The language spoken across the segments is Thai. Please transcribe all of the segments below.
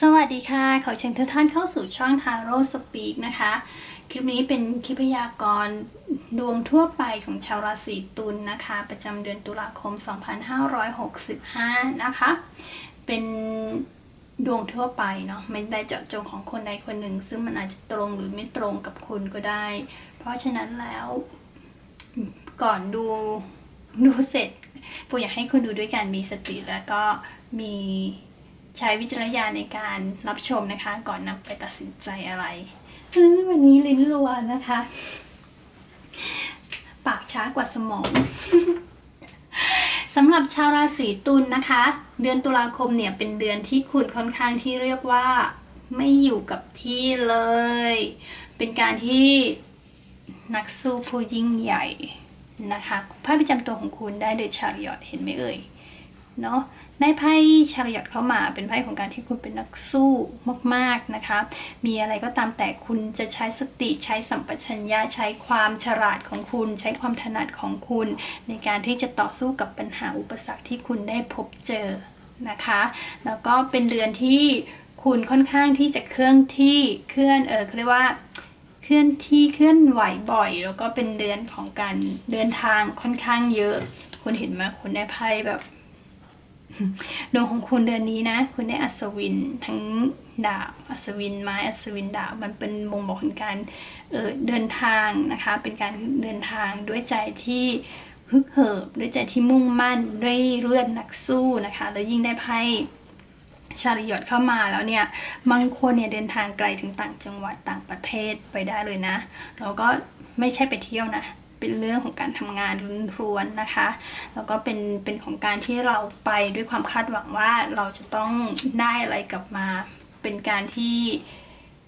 สวัสดีค่ะ ขอเชิญทุกท่านเข้าสู่ช่อง Taro Speak นะคะ คลิปนี้เป็นคลิปพยากรณ์ดวงทั่วไปของชาวราศีตุลนนะคะ ประจำเดือนตุลาคม 2565 นะคะ เป็นดวงทั่วไปเนาะไม่ได้เจาะจงของคนใดคนหนึ่ง ซึ่งมันอาจจะตรงหรือไม่ตรงกับคุณก็ได้ เพราะฉะนั้นแล้วก่อนดูดูเสร็จปูอยากให้คุณดูด้วยการมีสติแล้วก็มี ใช้วิจารณญาณในการรับชมนะคะ ก่อนนำไปตัดสินใจอะไร วันนี้ลิ้นรัวนะคะ ปากช้ากว่าสมองสำหรับชาวราศีตุลนะคะ เดือนตุลาคมเนี่ยเป็นเดือนที่คุณค่อนข้างที่เรียกว่าไม่อยู่กับที่เลย เป็นการที่นักสู้ผู้ยิ่งใหญ่นะคะไพ่ประจำตัวของคุณได้เดชาริยอตเห็นไหมเอ่ยเนาะ ได้ไพ่ชาริยอตเข้ามาเป็นไพ่ของการที่คุณเป็นนักสู้มากๆนะคะ มีอะไรก็ตามแต่คุณจะใช้สติใช้สัมปชัญญะใช้ความฉลาดของคุณ ใช้ความถนัดของคุณ ในการที่จะต่อสู้กับปัญหาอุปสรรคที่คุณได้พบเจอนะคะ แล้วก็เป็นเดือนที่คุณค่อนข้างที่จะเคลื่อนที่เคลื่อนเออเขาเรียกว่าเคลื่อนที่เคลื่อนไหวบ่อย แล้วก็เป็นเดือนของการเดินทางค่อนข้างเยอะ คุณเห็นไหมคุณได้ไพ่แบบ ดวงของคุณเดือนนี้นะ คุณได้อัศวินทั้งดาบอัศวินไม้อัศวินดาบมันเป็นบ่งบอกถึงการเออเดินทางนะคะ เป็นการเดินทางด้วยใจที่ฮึกเหิบด้วยใจที่มุ่งมั่นด้วยเลือดนักสู้นะคะ แล้วยิ่งได้ไพ่ชาริยอตเข้ามาแล้วเนี่ยบางคนเนี่ยเดินทางไกลถึงต่างจังหวัดต่างประเทศไปได้เลยนะแล้วก็ไม่ใช่ไปเที่ยวนะ เป็นเรื่องของการทำงานล้วนๆนะคะ แล้วก็เป็นเป็นของการที่เราไปด้วยความคาดหวังว่าเราจะต้องได้อะไรกลับมา เป็นการที่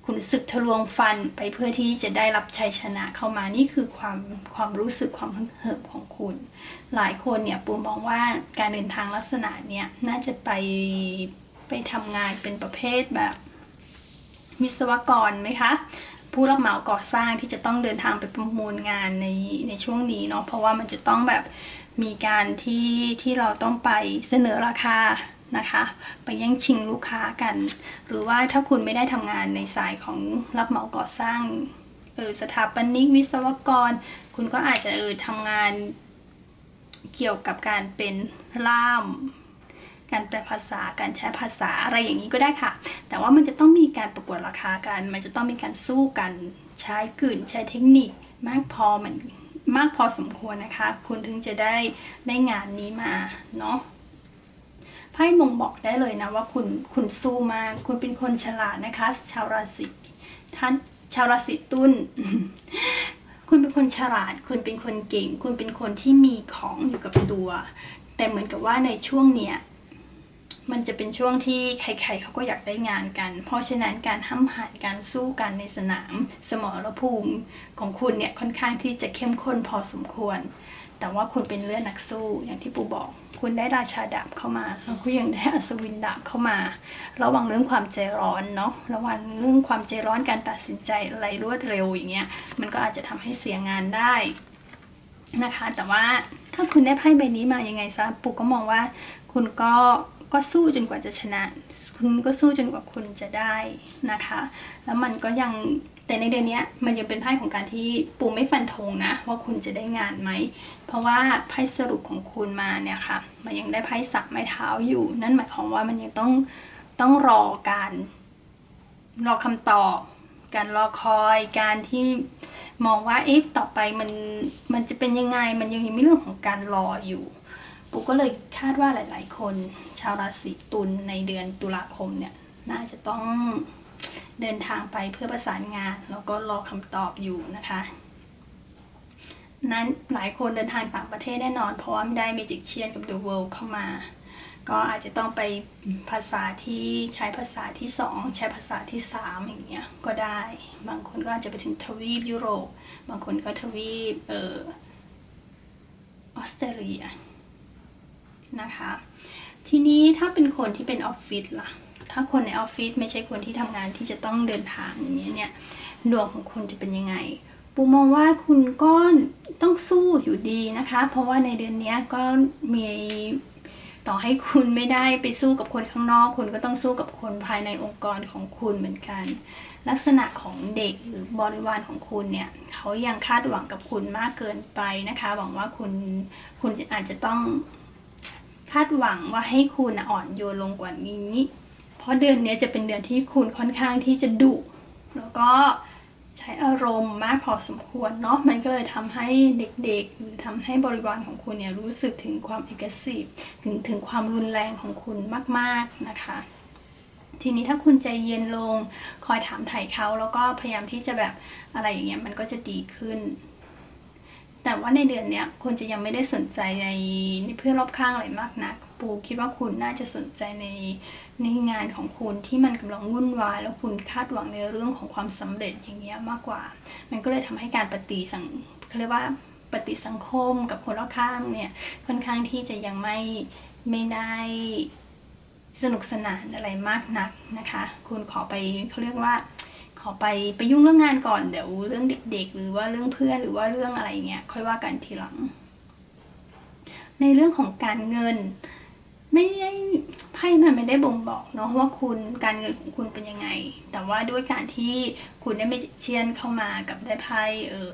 คุณศึกทะลวงฟันไปเพื่อที่จะได้รับชัยชนะเข้ามานี่คือความความรู้สึกความฮึกเหิมของคุณ หลายคนเนี่ยปูมองว่าการเดินทางลักษณะเนี่ยน่าจะไปไปทำงานเป็นประเภทแบบวิศวกรไหมคะ ผู้รับเหมาก่อสร้างที่จะต้องเดินทางไปประมูลงานในในช่วงนี้เนาะเพราะว่ามันจะต้องแบบมีการที่ที่เราต้องไปเสนอราคานะคะ ไปแย่งชิงลูกค้ากัน หรือว่าถ้าคุณไม่ได้ทำงานในสายของรับเหมาก่อสร้างเออสถาปนิกวิศวกร คุณก็อาจจะเออทำงานเกี่ยวกับการเป็นล่าม การแปลภาษาการใช้ภาษาอะไรอย่างนี้ก็ได้ค่ะ แต่ว่ามันจะต้องมีการประกวดราคากัน มันจะต้องมีการสู้กันใช้กลืนใช้เทคนิคมากพอมันมากพอสมควรนะคะ คุณถึงจะได้ได้งานนี้มาเนาะไพ่บ่งบอกได้เลยนะว่าคุณคุณสู้มากคุณเป็นคนฉลาดนะคะ ชาวราศีท่านชาวราศีตุลคุณเป็นคนฉลาด คุณเป็นคนเก่ง คุณเป็นคนที่มีของอยู่กับตัว แต่เหมือนกับว่าในช่วงเนี้ย มันจะเป็นช่วงที่ใครๆเขาก็อยากได้งานกัน เพราะฉะนั้นการห้ำหันการสู้กันในสนาม สมรภูมิของคุณเนี่ยค่อนข้างที่จะเข้มข้นพอสมควร แต่ว่าคุณเป็นเลือดนักสู้อย่างที่ปูบอก คุณได้ราชาดาบเข้ามาแล้วคุณยังได้อัศวินดาบเข้ามา ระวังเรื่องความใจร้อนเนาะ ระวังเรื่องความใจร้อนการตัดสินใจอะไรรวดเร็วอย่างเงี้ย มันก็อาจจะทำให้เสียงานได้นะคะ แต่ว่าถ้าคุณได้ไพ่ใบนี้มายังไงซะปูก็มองว่าคุณก็ ก็สู้จนกว่าจะชนะ คุณก็สู้จนกว่าคุณจะได้นะคะ แล้วมันก็ยังแต่ในเดือนนี้มันยังเป็นไพ่ของการที่ปู่ไม่ฟันธงนะ ว่าคุณจะได้งานไหม เพราะว่าไพ่สรุปของคุณมาเนี่ยค่ะ มันยังได้ไพ่สับไม้เท้าอยู่ นั่นหมายความว่ามันยังต้องต้องรอการรอคำตอบ การรอคอยการที่มองว่าเอ๊ะต่อไปมันมันจะเป็นยังไง มันยังมีเรื่องของการรออยู่ ปุ๊กก็เลยคาดว่าหลาย ๆ คนชาวราศีตุลในเดือนตุลาคมเนี่ยน่าจะต้องเดินทางไปเพื่อประสานงาน แล้วก็รอคำตอบอยู่นะคะ นั้นหลายคนเดินทางต่างประเทศแน่นอน เพราะว่าได้เมจิกเชียนกับ The World เข้ามา ก็อาจจะต้องไปภาษาที่ใช้ภาษาที่สองใช้ภาษาที่สามอย่างเงี้ยก็ได้ บางคนก็อาจจะไปถึงทวีปยุโรป บางคนก็ทวีปเออออสเตรเลีย นะคะ ทีนี้ถ้าเป็นคนที่เป็นออฟฟิศล่ะ ถ้าคนในออฟฟิศไม่ใช่คนที่ทำงานที่จะต้องเดินทางอย่างเงี้ยเนี่ยดวงของคุณจะเป็นยังไง ปูมองว่าคุณก็ต้องสู้อยู่ดีนะคะ เพราะว่าในเดือนนี้ก็มีต่อให้คุณไม่ได้ไปสู้กับคนข้างนอก คุณก็ต้องสู้กับคนภายในองค์กรของคุณเหมือนกัน ลักษณะของเด็กหรือบริวารของคุณเนี่ยเขายังคาดหวังกับคุณมากเกินไปนะคะ หวังว่าคุณคุณอาจจะต้อง คาดหวังว่าให้คุณอ่อนโยนลงกว่านี้ เพราะเดือนนี้จะเป็นเดือนที่คุณค่อนข้างที่จะดุแล้วก็ใช้อารมณ์มากพอสมควรเนาะมันก็เลยทำให้เด็กๆ หรือทำให้บริวารของคุณเนี่ยรู้สึกถึงความเอกสิทธิ์ถึงถึงความรุนแรงของคุณมากๆนะคะ ทีนี้ถ้าคุณใจเย็นลง คอยถามไถ่เขาแล้วก็พยายามที่จะแบบอะไรอย่างเงี้ยมันก็จะดีขึ้น แต่ว่าในเดือนเนี้ยคุณจะยังไม่ได้สนใจในในเพื่อนรอบข้างอะไรมากนักปูคิดว่าคุณน่าจะสนใจในในงานของคุณที่มันกำลังวุ่นวาย แล้วคุณคาดหวังในเรื่องของความสำเร็จอย่างเงี้ยมากกว่า มันก็เลยทำให้การปฏิสังเขาเรียกว่าปฏิสังคมกับคนรอบข้างเนี่ยค่อนข้างที่จะยังไม่ไม่ได้สนุกสนานอะไรมากนักนะคะ คุณขอไปเขาเรียกว่า ขอไปไปยุ่งเรื่องงานก่อนเดี๋ยวเรื่องเด็ก ๆ หรือว่าเรื่องเพื่อนหรือว่าเรื่องอะไรเงี้ยค่อยว่ากันทีหลัง ในเรื่องของการเงิน ไม่ได้ไพ่มันไม่ได้บ่งบอกเนาะว่าคุณการเงินของคุณเป็นยังไง แต่ว่าด้วยการที่คุณได้เมจิเชียนเข้ามากับได้ไพ่เออ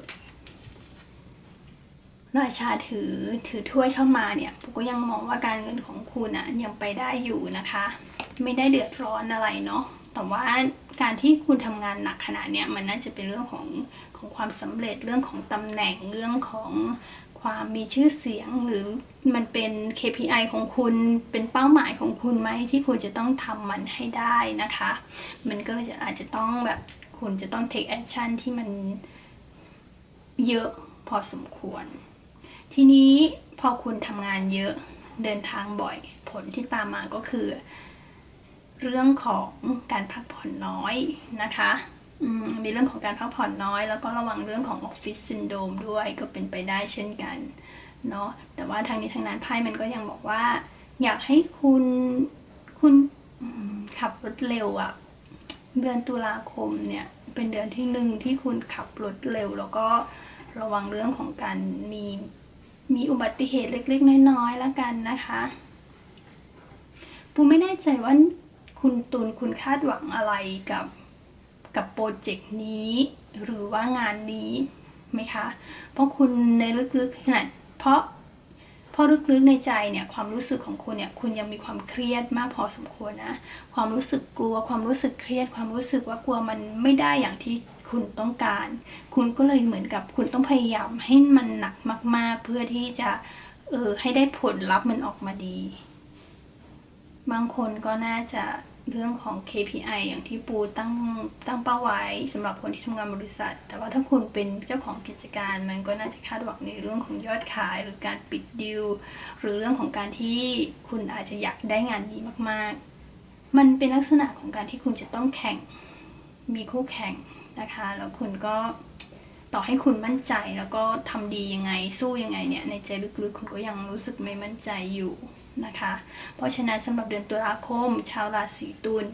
ราชาถือถือถ้วยเข้ามาเนี่ยผมก็ยังมองว่าการเงินของคุณอะยังไปได้อยู่นะคะ ไม่ได้เดือดร้อนอะไรเนาะ แต่ว่าการที่คุณทำงานหนักขนาดเนี้ยมันน่าจะเป็นเรื่องของของความสำเร็จเรื่องของตำแหน่งเรื่องของความมีชื่อเสียงหรือมันเป็น KPI ของคุณเป็นเป้าหมายของคุณไหมที่คุณจะต้องทำมันให้ได้นะคะ มันก็เลยจะอาจจะต้องแบบคุณจะต้อง take action ที่มันเยอะพอสมควร ทีนี้พอคุณทำงานเยอะเดินทางบ่อย ผลที่ตามมาก็คือ เรื่องของการพักผ่อนน้อยนะคะมมีเรื่องของการพักผ่อนน้อย แล้วก็ระวังเรื่องของออฟฟิศซินโดมด้วยก็เป็นไปได้เช่นกันเนาะแต่ว่าทางนี้ทางนั้นไพ่มันก็ยังบอกว่า อยากให้คุณคุณขับรถเร็วอะเดือนตุลาคมเนี่ยเป็นเดือนที่หนึ่งที่คุณขับรถเร็ว แล้วก็ระวังเรื่องของการมีมีอุบัติเหตุเล็กๆ น้อยๆแล้วกันนะคะปูไม่แน่ใจว่า คุณตุลคุณคาดหวังอะไรกับกับโปรเจกต์นี้ หรือว่างานนี้ไหมคะ เพราะคุณในลึกๆขนาดเพราะเพราะลึกๆในใจเนี่ยความรู้สึกของคุณเนี่ยคุณยังมีความเครียดมากพอสมควรนะความรู้สึกกลัวความรู้สึกเครียด ความรู้สึกว่ากลัวมันไม่ได้อย่างที่คุณต้องการ คุณก็เลยเหมือนกับคุณต้องพยายามให้มันหนักมาก ๆ เพื่อที่จะเออให้ได้ผลลัพธ์มันออกมาดี บางคนก็น่าจะ เรื่องของ KPI อย่างที่ปูตั้งตั้งเป้าไว้สำหรับคนที่ทำงานบริษัท แต่ว่าถ้าคุณเป็นเจ้าของกิจการมันก็น่าจะคาดหวังในเรื่องของยอดขาย หรือการปิดดิวหรือเรื่องของการที่คุณอาจจะอยากได้งานนี้มากๆ มันเป็นลักษณะของการที่คุณจะต้องแข่งมีคู่แข่งนะคะ แล้วคุณก็ต่อให้คุณมั่นใจแล้วก็ทำดียังไงสู้ยังไงเนี่ยในใจลึกๆ คุณก็ยังรู้สึกไม่มั่นใจอยู่ นะคะ เพราะฉะนั้นสำหรับเดือนตุลาคม ชาวราศีตุล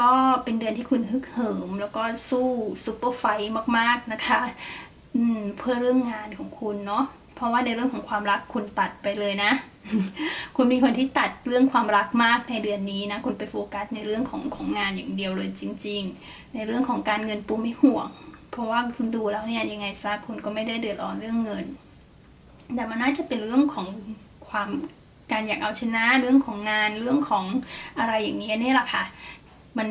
ก็เป็นเดือนที่คุณฮึกเหิม แล้วก็สู้ซุปเปอร์ไฟท์มากๆนะคะอืมเพื่อเรื่องงานของคุณเนาะเพราะว่าในเรื่องของความรักคุณตัดไปเลยนะ คุณมีคนที่ตัดเรื่องความรักมากในเดือนนี้นะ คุณไปโฟกัสในเรื่องของของงานอย่างเดียวเลยจริง ๆ ในเรื่องของการเงินปูไม่ห่วง เพราะว่าคุณดูแล้วเนี่ยยังไงซะคุณก็ไม่ได้เดือดร้อนเรื่องเงิน แต่มันน่าจะเป็นเรื่องของความ การอยากเอาชนะเรื่องของงานเรื่องของอะไรอย่างนี้นี่แหละค่ะมัน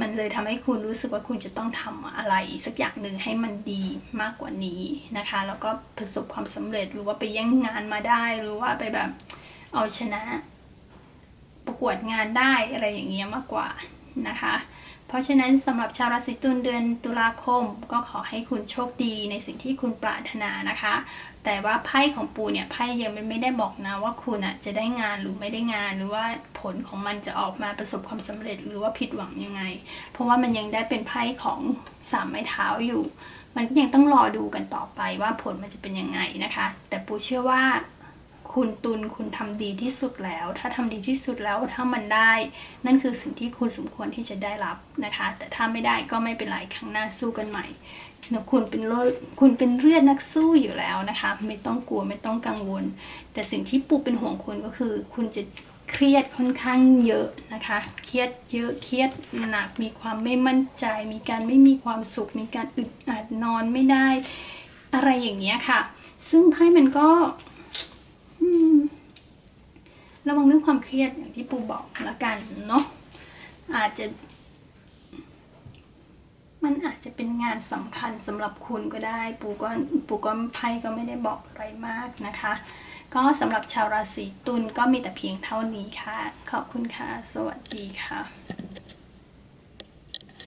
มันเลยทำให้คุณรู้สึกว่าคุณจะต้องทำอะไรสักอย่างหนึ่งให้มันดีมากกว่านี้นะคะ แล้วก็ประสบความสำเร็จหรือว่าไปแย่งงานมาได้หรือว่าไปแบบเอาชนะ ประกวดงานได้อะไรอย่างเงี้ยมากกว่า นะคะ เพราะฉะนั้นสำหรับชาวราศีตุลเดือนตุลาคม ก็ขอให้คุณโชคดีในสิ่งที่คุณปรารถนานะคะ แต่ว่าไพ่ของปูเนี่ยไพ่ยังไม่ได้บอกนะว่าคุณอะจะได้งานหรือไม่ได้งานหรือว่าผลของมันจะออกมาประสบความสำเร็จหรือว่าผิดหวังยังไง เพราะว่ามันยังได้เป็นไพ่ของสามไม้เท้าอยู่ มันก็ยังต้องรอดูกันต่อไปว่าผลมันจะเป็นยังไงนะคะ แต่ปูเชื่อว่า คุณตุลคุณทำดีที่สุดแล้ว ถ้าทำดีที่สุดแล้วถ้ามันได้ นั่นคือสิ่งที่คุณสมควรที่จะได้รับนะคะ แต่ถ้าไม่ได้ก็ไม่เป็นไรครั้งหน้าสู้กันใหม่นะคุณเป็นเลือดคุณเป็นเลือดนักสู้อยู่แล้วนะคะ ไม่ต้องกลัวไม่ต้องกังวล แต่สิ่งที่ปูเป็นห่วงคุณก็คือ คุณจะเครียดค่อนข้างเยอะนะคะ เครียดเยอะเครียดหนักมีความไม่มั่นใจ มีการไม่มีความสุข มีการอึดอัดนอนไม่ได้ อะไรอย่างเงี้ยค่ะ ซึ่งไพ่มันก็ ระวังเรื่องความเครียดอย่างที่ปูบอกละกันเนาะอาจจะ มันอาจจะเป็นงานสำคัญสำหรับคุณก็ได้ ปูก็ปูก็ไพ่ก็ไม่ได้บอกอะไรมากนะคะ ก็สำหรับชาวราศีตุลก็มีแต่เพียงเท่านี้ค่ะ ขอบคุณค่ะ สวัสดีค่ะ